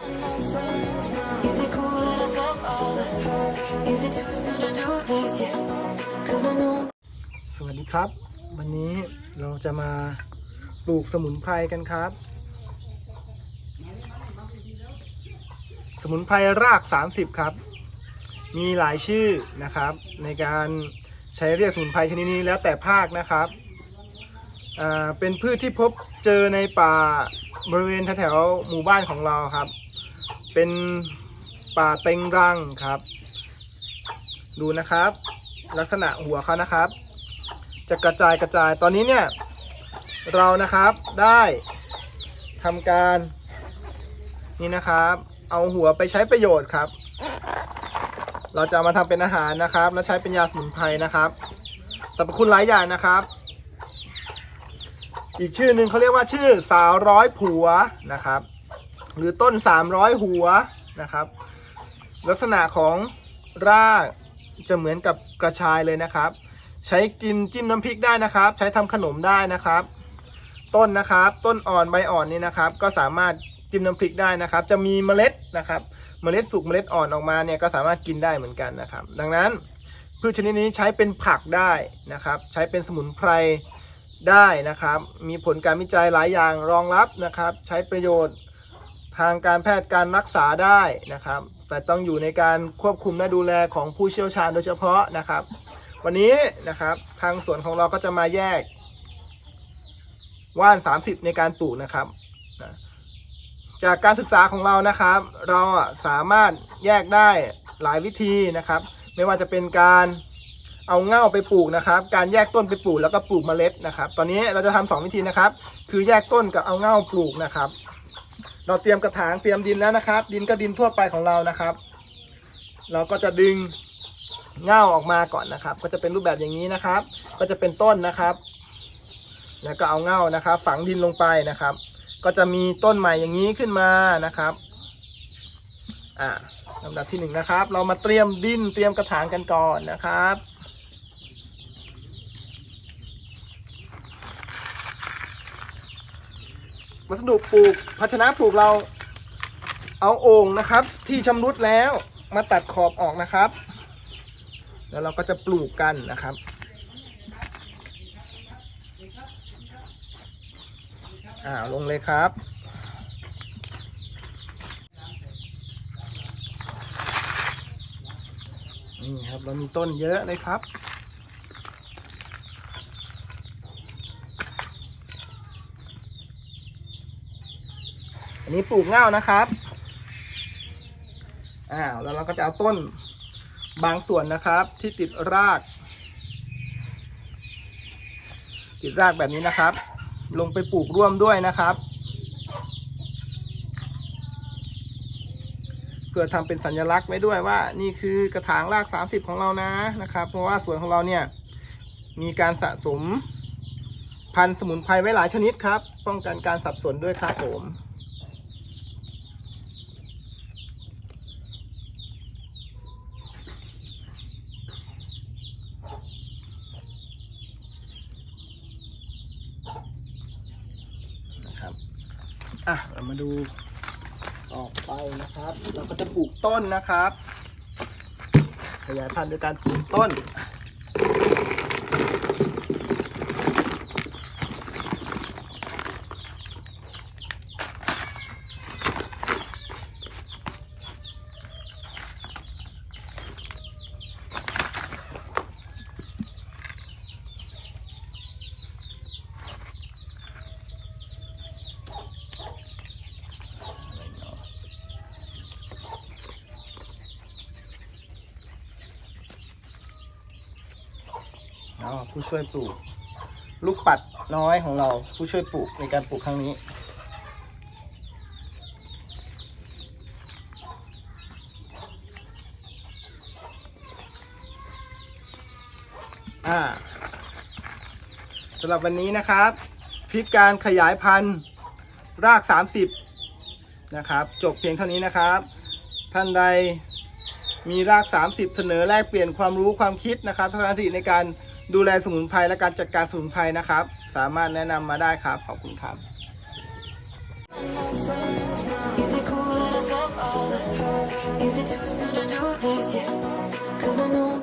สวัสดีครับ วันนี้เราจะมาปลูกสมุนไพรกันครับ สมุนไพรราก 30 ครับ มีหลายชื่อนะครับ ในการใช้เรียกสมุนไพรชนิดนี้แล้วแต่ภาคนะครับเป็นพืชที่พบเจอในป่าบริเวณแถวๆหมู่บ้านของเราครับ เป็นป่าเต็งรังครับ ดูนะครับ ลักษณะหัวเขานะครับ จะกระจายกระจายตอนนี้เนี่ย เรานะครับได้ทำการ นี่นะครับ เอาหัวไปใช้ประโยชน์ครับ เราจะามาทำเป็นอาหารนะครับ และใช้เป็นยาสมุนไพรนะครับสรรพคุณหลายอย่างนะครับอีกชื่อหนึ่งเขาเรียกว่าชื่อสาวร้อยผัวนะครับ หรือต้น 300 หัวนะครับ ลักษณะของรากจะเหมือนกับกระชายเลยนะครับ ใช้กินจิ้มน้ำพริกได้นะครับ ใช้ทำขนมได้นะครับ ต้นนะครับ ต้นอ่อนใบอ่อนนี่นะครับ ก็สามารถจิ้มน้ำพริกได้นะครับ จะมีเมล็ดนะครับ เมล็ดสุกเมล็ดอ่อนออกมาเนี่ยก็สามารถกินได้เหมือนกันนะครับ ดังนั้นพืชชนิดนี้ใช้เป็นผักได้นะครับ ใช้เป็นสมุนไพรได้นะครับ มีผลการวิจัยหลายอย่างรองรับนะครับ ใช้ประโยชน์ ทางการแพทย์การรักษาได้นะครับ แต่ต้องอยู่ในการควบคุมและดูแลของผู้เชี่ยวชาญโดยเฉพาะนะครับ วันนี้นะครับทางสวนของเราก็จะมาแยก ว่าน 30 ในการปลูกนะครับ จากการศึกษาของเรานะครับ เราสามารถแยกได้หลายวิธีนะครับ ไม่ว่าจะเป็นการเอาเง่าไปปลูกนะครับ การแยกต้นไปปลูกแล้วก็ปลูกเมล็ดนะครับ ตอนนี้เราจะทำสองวิธีนะครับ คือแยกต้นกับเอาเง่าปลูกนะครับ เราเตรียมกระถางเตรียมดินแล้วนะครับ ดินก็ดินทั่วไปของเรานะครับ เราก็จะดึงเง่าออกมาก่อนนะครับ ก็จะเป็นรูปแบบอย่างนี้นะครับ ก็จะเป็นต้นนะครับ แล้วก็เอาเง่านะครับ ฝังดินลงไปนะครับ ก็จะมีต้นใหม่อย่างนี้ขึ้นมานะครับอ่าลำดับที่หนึ่งนะครับ เรามาเตรียมดินเตรียมกระถางกันก่อนนะครับ วัสดุปลูกภาชนะปลูกเราเอาโอ่งนะครับ ที่ชำรุดแล้วมาตัดขอบออกนะครับ แล้วเราก็จะปลูกกันนะครับ อ่าลงเลยครับนี่ครับเรามีต้นเยอะเลยครับ นนี้ปลูกเง่านะครับอ้าวแล้วเราก็จะเอาต้นบางส่วนนะครับที่ติดราก ติดรากแบบนี้นะครับ ลงไปปลูกร่วมด้วยนะครับเพื่อทำเป็นสัญลักษณ์ไว้ด้วยว่า นี่คือกระถางราก 30 ของเรานะนะครับ เพราะว่าสวนของเราเนี่ยมีการสะสมพันธุ์สมุนไพรไว้หลายชนิดครับ ป้องกันการสับสนด้วยครับผม นะครับ อะเรามาดูต่อไปนะครับ เราก็จะปลูกต้นนะครับ ขยายพันธุ์โดยการปลูกต้น วผู้ช่วยปลูก ลูกปัดน้อยของเราผู้ช่วยปลูกในการปลูกครั้งนี้ อ่าสำหรับวันนี้นะครับคลิปการขยายพันธุ์ราก 30 นะครับ จบเพียงเท่านี้นะครับ ท่านใด มีราก 30 เสนอแลกเปลี่ยนความรู้ความคิดนะครับทัศนคติในการดูแลสมุนไพรและการจัดการสมุนไพรนะครับ สามารถแนะนำมาได้ครับ ขอบคุณครับ Is it cool that I said Is it too soon to do this yet? Cause I know